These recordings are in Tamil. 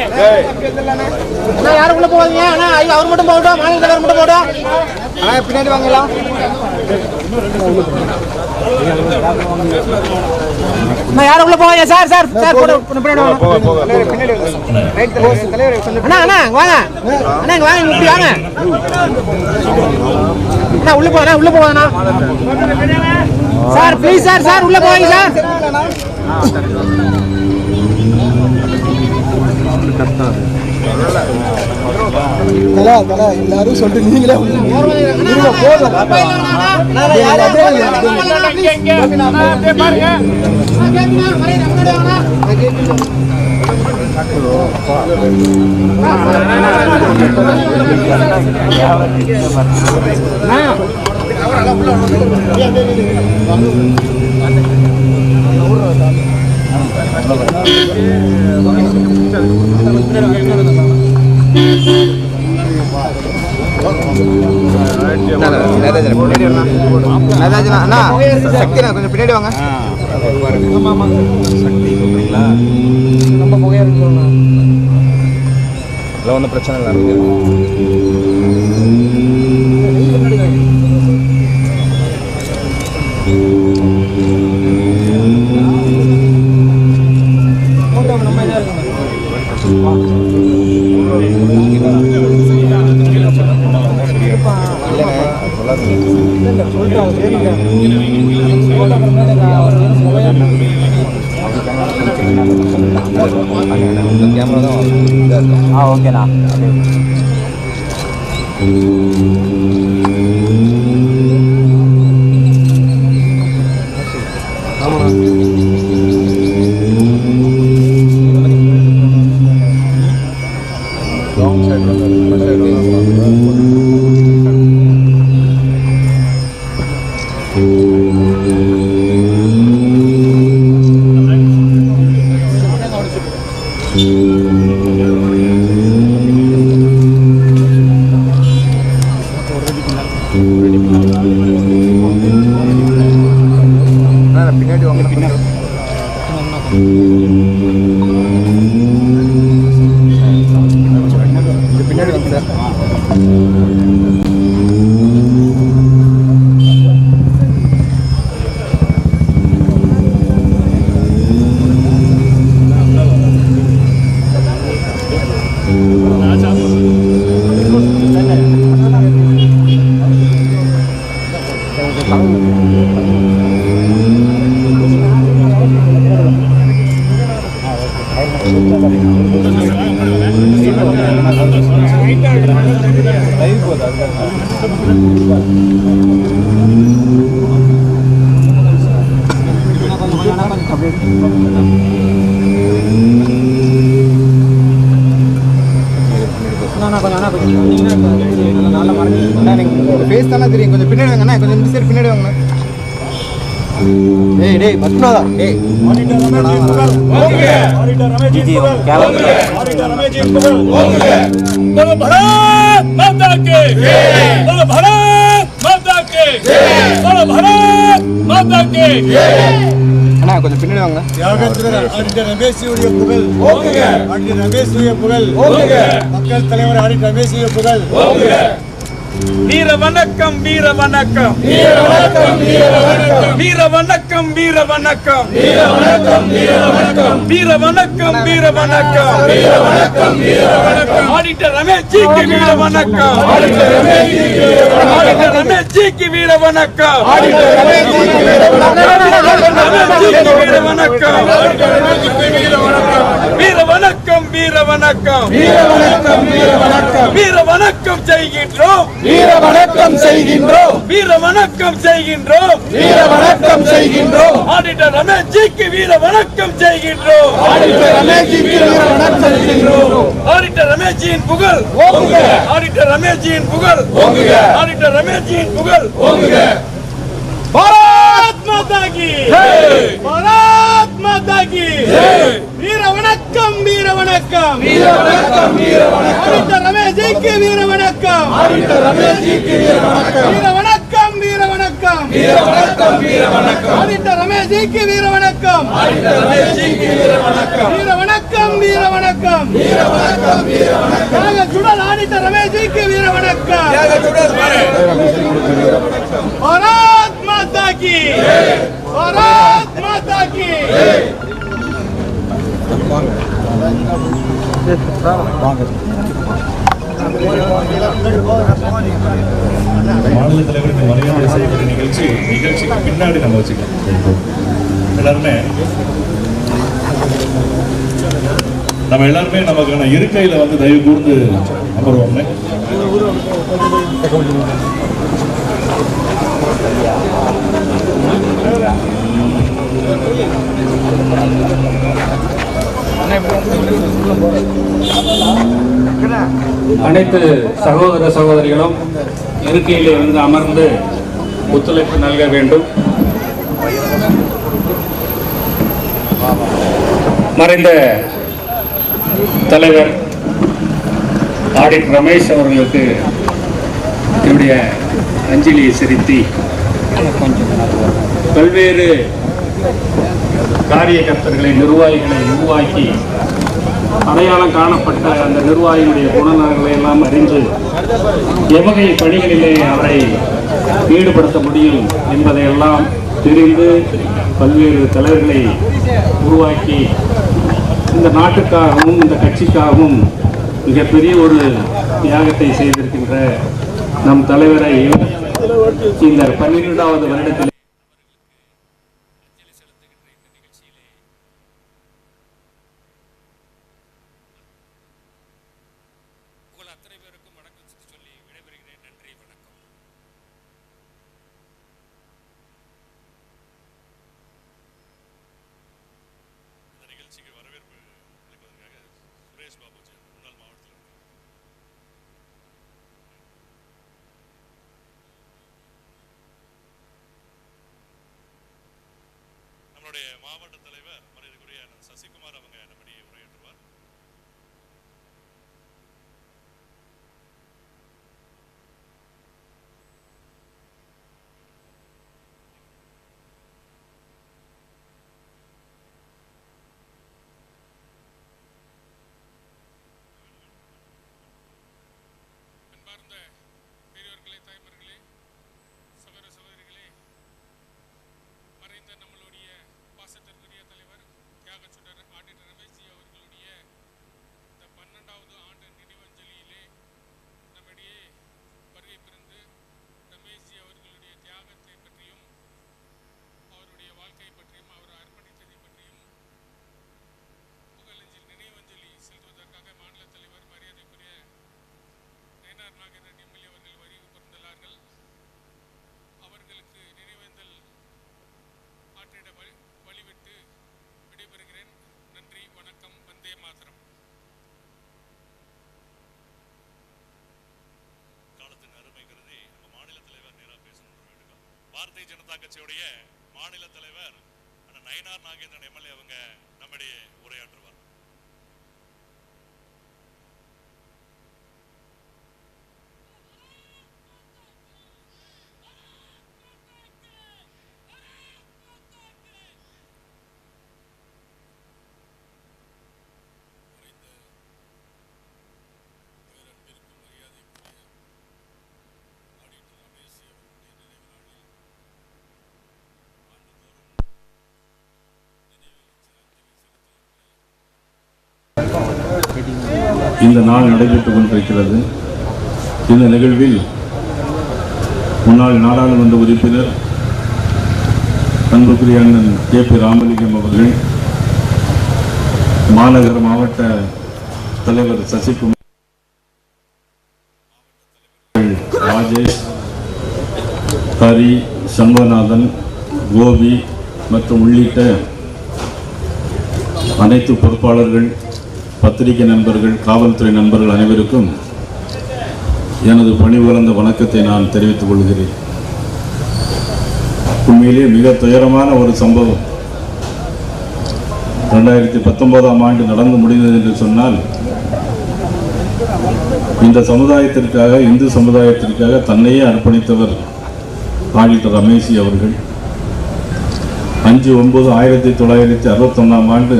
அண்ணா யாரும் உள்ள போவாதீங்க அண்ணா ஐயா அவர் மட்டும் போகட்டும் மாநில தலைவர் மட்டும் போகட்டும். அண்ணா பின்னாடி வாங்கலாம்? அண்ணா யாரும் உள்ள போவாங்க சார் சார் சார் போடு பின்னாடி வாங்க. அண்ணா. அண்ணா வாங்க. அண்ணா இங்க வாங்க இப்படி வாங்க. அண்ணா உள்ள போங்க உள்ள போவாங்கண்ணா சார் ப்ளீஸ் சார் சார் உள்ள போவாங்க சார். தலா தலா எல்லாரும் சொல்லிட்டு நீங்களே இருங்க, போதும் அண்ணா சக்தி கொஞ்சம் பின்னாடி வாங்க. இல்லை ஒன்றும் பிரச்சனை இல்லை இருக்கு? கேமரா தான் இதாக இருக்கும் ஆ ஓகேண்ணா கொஞ்சம் பின்னாடி வாங்கண்ணா கொஞ்சம் இந்த சைடு பின்னாடி வாங்கண்ணா டேய் டேய் பத்மநாதா. டேய். ஜிஜி மாதா புகழ். ஆடிட்டர் ரமேஷுடைய புகழ். மக்கள் தலைவர் ஹரி ரமேஷுடைய புகழ். வீர வணக்கம் வீர வணக்கம் வீர வணக்கம் வீர வணக்கம் வீர வணக்கம் வீர வணக்கம் ஆடிட்டர் ரமேஷ் ஜிக்கு வீர வணக்கம் ஆடிட்டர் ரமேஷ் ஜிக்கு வீர வணக்கம் ரமேஷ் ஜிக்கு வீர வணக்கம் வீர வணக்கம் வீர வணக்கம் வீர வணக்கம் செய்கின்றோம். வீர வணக்கம் செய்கின்றோம். வீர வணக்கம் செய்கின்றோம். வீர வணக்கம் செய்கின்றோம். ஆடிட்டர் ரமேஷ் ஜிக்கு வீர வணக்கம் செய்கின்றோம். ஆடிட்டர் ரமேஷ் வீர வணக்கம் செய்கின்றோம். ஆடிட்டர் ரமேஷியின் புகழ். ஆடிட்டர் ரமேஷியின் புகழ். ஆடிட்டர் ரமேஷியின் புகழ். பாரத் மாதா கி பாரத் மாதா கி வீர வணக்கம் வீர வணக்கம் வீர வணக்கம் வீர வணக்கம் ஆடிட்டர் ரமேஷ் ஜிக்கு வீர வணக்கம் ஆடிட்டர் ரமேஷ் ஜிக்கு வீர வணக்கம் வீர வணக்கம் வீர வணக்கம் வீர வணக்கம் வீர வணக்கம் ஆடிட்டர் ரமேஷ் ஜிக்கு வீர வணக்கம் ஆடிட்டர் ரமேஷ் ஜிக்கு வீர வணக்கம் வீர வணக்கம் வீர வணக்கம் தியாக சுடல் மாநில தலைவருக்கு மரியாதை செய்யக்கூடிய நிகழ்ச்சி நிகழ்ச்சிக்கு பின்னாடி நம்ம வச்சுக்கலாம். எல்லாருமே? நம்ம எல்லாருமே நமக்கான இருக்கையில வந்து தயவு கூர்ந்து அமர்வோமே அனைத்து சகோதர சகோதரிகளும் இருக்கையில் இருந்து அமர்ந்து ஒத்துழைப்பு நல்க வேண்டும். மறைந்த தலைவர் ஆடிட் ரமேஷ் அவர்களுக்கு என்னுடைய அஞ்சலியை செலுத்தி பல்வேறு காரியகர்த்தர்களை நிர்வாகிகளை உருவாக்கி அடையாளம் காணப்பட்ட அந்த நிர்வாகியுடைய குணநலங்களை எல்லாம் அறிந்து எவ்வகை பணிகளிலே அவரை ஈடுபடுத்த முடியும் என்பதையெல்லாம் தெரிந்து பல்வேறு தலைவர்களை உருவாக்கி இந்த நாட்டுக்காகவும் இந்த கட்சிக்காகவும் மிகப்பெரிய ஒரு தியாகத்தை செய்திருக்கின்ற நம் தலைவரை இந்த பன்னிரெண்டாவது வருடத்தில் உங்கள் அத்தனை பேருக்கும் வணக்கம் சொல்லி விடைபெறுகிறேன் நன்றி வணக்கம் இந்த நிகழ்ச்சிக்கு வரவேற்பு அளிப்பதற்காக சுரேஷ் பாபு முன்னாள் மாவட்டத்தில் நம்மளுடைய மாவட்ட தலைவர் மரியாதைக்குரிய சசிகுமார் அவங்க நம்முடைய உரையாற்றுவார் அன்பார்ந்த பெரியோர்களே தாய்மார்களே சகோதர சகோதரிகளே மறைந்த நம்மளுடைய பாசத்திற்குரிய தலைவர் தியாகச்சுடர் ஆடிட்டர் ரமேஷ்ஜி அவர்களுடைய இந்த பன்னெண்டாவது ஆண்டு நினைவஞ்சலியிலே நம்மிடையே வருகை புரிந்து ரமேஷ்ஜி அவர்களுடைய தியாகத்தை பற்றியும் அவருடைய வாழ்க்கை பற்றியும் அவர் அர்ப்பணித்ததை பற்றியும் புகழஞ்சல் நினைவஞ்சலி செலுத்துவதற்காக மாநில தலைவர் மரியாதைக்குரிய நயனார் நாகேந்திரன் எம்எல்ஏ அவர்கள் வருகை புரிந்துள்ளார்கள் அவர்களுக்கு நினைவேந்தல் ஆற்றிட வழி வழிவிட்டு விடைபெறுகிறேன் நன்றி வணக்கம் வந்தே மாதரம் காலத்தின் அருமை கருதி நம்ம மாநில தலைவர் நேராக பேசணும்னு வேண்டுகோள் பாரதிய ஜனதா கட்சியுடைய மாநில தலைவர் நயனார் நாகேந்திரன் எம்எல்ஏ அவங்க நம்முடைய இந்த நாள் நடைபெற்றுக் கொண்டிருக்கிறது. இந்த நிகழ்வில் முன்னாள் நாடாளுமன்ற உறுப்பினர் அன்புக்குரிய அண்ணன் கே பி ராமலிங்கம் அவர்கள் மாநகர மாவட்ட தலைவர் சசிகுமார் ராஜேஷ் ஹரி சண்முகநாதன் கோபி மற்றும் உள்ளிட்ட அனைத்து பொறுப்பாளர்கள் பத்திரிகை நண்பர்கள் காவல்துறை நண்பர்கள் அனைவருக்கும் எனது பணிபுலந்த வணக்கத்தை நான் தெரிவித்துக் கொள்கிறேன். உண்மையிலே மிக துயரமான ஒரு சம்பவம். ரெண்டாயிரத்தி பத்தொன்பதாம் ஆண்டு நடந்து முடிந்தது என்று சொன்னால் இந்த சமுதாயத்திற்காக இந்து சமுதாயத்திற்காக தன்னையே அர்ப்பணித்தவர் ஆடிட்டர் ரமேஷி அவர்கள். அஞ்சு ஒன்பது ஆயிரத்தி தொள்ளாயிரத்தி அறுபத்தொன்னாம் ஆண்டு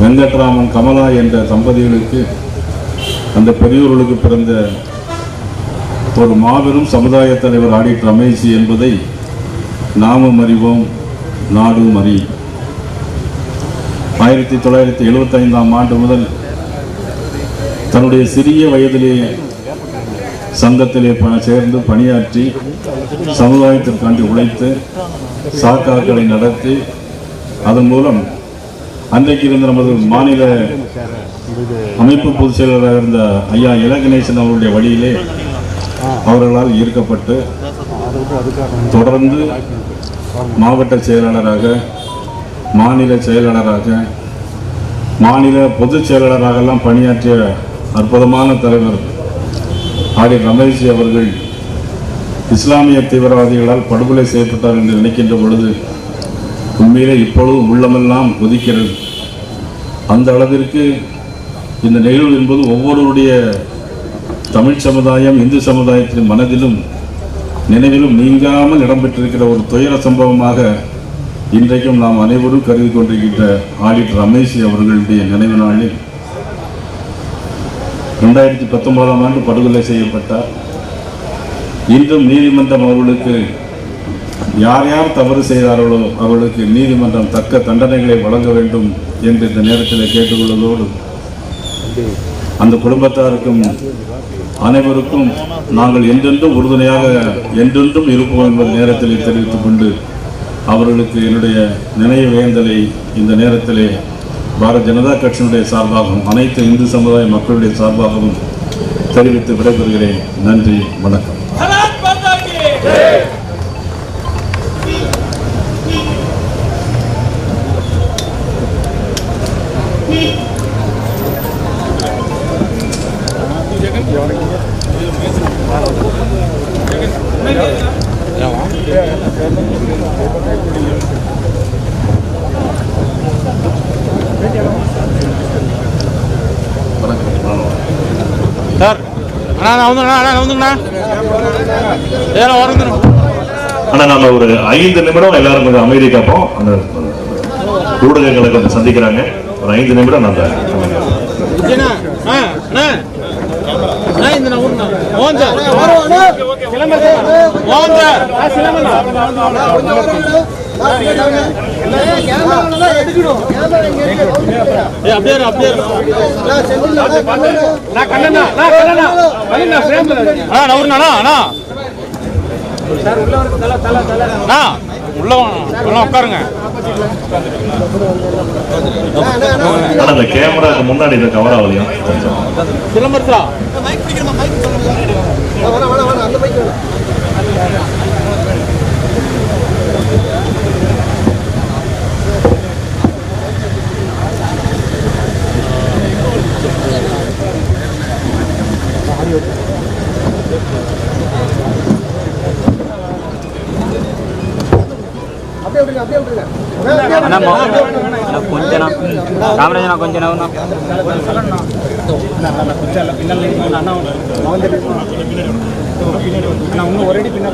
வெங்கட்ராமன் கமலா என்ற தம்பதிகளுக்கு அந்த பெரியோர்களுக்கு பிறந்த ஒரு மாபெரும் சமுதாய தலைவர் ஆடிட் ரமேஷ் என்பதை நாமும் அறிவோம் நாடும் அறியும் ஆயிரத்தி தொள்ளாயிரத்தி எழுபத்தைந்தாம் ஆண்டு முதல் தன்னுடைய சிறிய வயதிலேயே சங்கத்திலே சேர்ந்து பணியாற்றி சமுதாயத்திற்காண்டி உழைத்து சாக்காக்களை நடத்தி அதன் மூலம் அன்றைக்கு இருந்த நமது மாநில அமைப்பு பொதுச் செயலராக இருந்த ஐயா இலகணேசன் அவருடைய வழியிலே அவர்களால் ஈர்க்கப்பட்டு தொடர்ந்து மாவட்ட செயலாளராக மாநில செயலாளராக மாநில பொதுச் செயலாளராகலாம் பணியாற்றிய அற்புதமான தலைவர் ஆடி ரமேஷ் அவர்கள் இஸ்லாமிய தீவிரவாதிகளால் படுகொலை செய்யப்பட்டார் என்று நினைக்கின்ற பொழுது உண்மையிலே இப்பொழுதும் உள்ளமெல்லாம் கொதிக்கிறது. அந்த அளவிற்கு இந்த நிகழ்வு என்பது ஒவ்வொருவருடைய தமிழ் சமுதாயம் இந்து சமுதாயத்தின் மனதிலும் நினைவிலும் நீங்காமல் இடம்பெற்றிருக்கிற ஒரு துயர சம்பவமாக இன்றைக்கும் நாம் அனைவரும் கருதி கொண்டிருக்கின்ற ஆடிட் ரமேஷ் அவர்களுடைய நினைவு நாளில் ரெண்டாயிரத்தி பத்தொன்பதாம் ஆண்டு படுகொலை செய்யப்பட்டார். இன்றும் நீதிமன்றம் அவர்களுக்கு யார் யார் தவறு செய்தார்களோ அவர்களுக்கு நீதிமன்றம் தக்க தண்டனைகளை வழங்க வேண்டும் என்று இந்த நேரத்தில் கேட்டுக்கொள்வதோடு அந்த குடும்பத்தாருக்கும் அனைவருக்கும் நாங்கள் என்றென்றும் உறுதுணையாக என்றென்றும் இருப்போம் என்பது நேரத்தில் தெரிவித்துக் கொண்டு அவர்களுக்கு என்னுடைய நினைவு வேந்தலை இந்த நேரத்திலே பாரத் ஜனதா கட்சியினுடைய சார்பாகவும் அனைத்து இந்து சமுதாய மக்களுடைய சார்பாகவும் தெரிவித்து விடைபெறுகிறேன். நன்றி வணக்கம். சார் அண்ணா நான் வந்துங்கண்ணா அண்ணா நான் வந்துங்கண்ணா ஏன்னா வரந்துண்ணா ஆனா நம்ம ஒரு ஐந்து நிமிடம் எல்லாரும் கொஞ்சம் அமைதி காப்போம் அந்த ஊடகங்களை கொஞ்சம் சந்திக்கிறாங்க. ஒரு ஐந்து நிமிடம் நம்ம அண்ணா ஆ அண்ணா. அண்ணா நான் ஊருண்ணா. மோகன் சார். மோகன் சார். ஏ அப்படியே இரு, உள்ள உள்ள உட்காருங்க. அந்த கேமராக்கு முன்னாடி இந்த கவர் ஆகலையா కొంచెం రామరాజన కొంచెం అవునా అన్న ఉన్న ఒరేడి పిన్న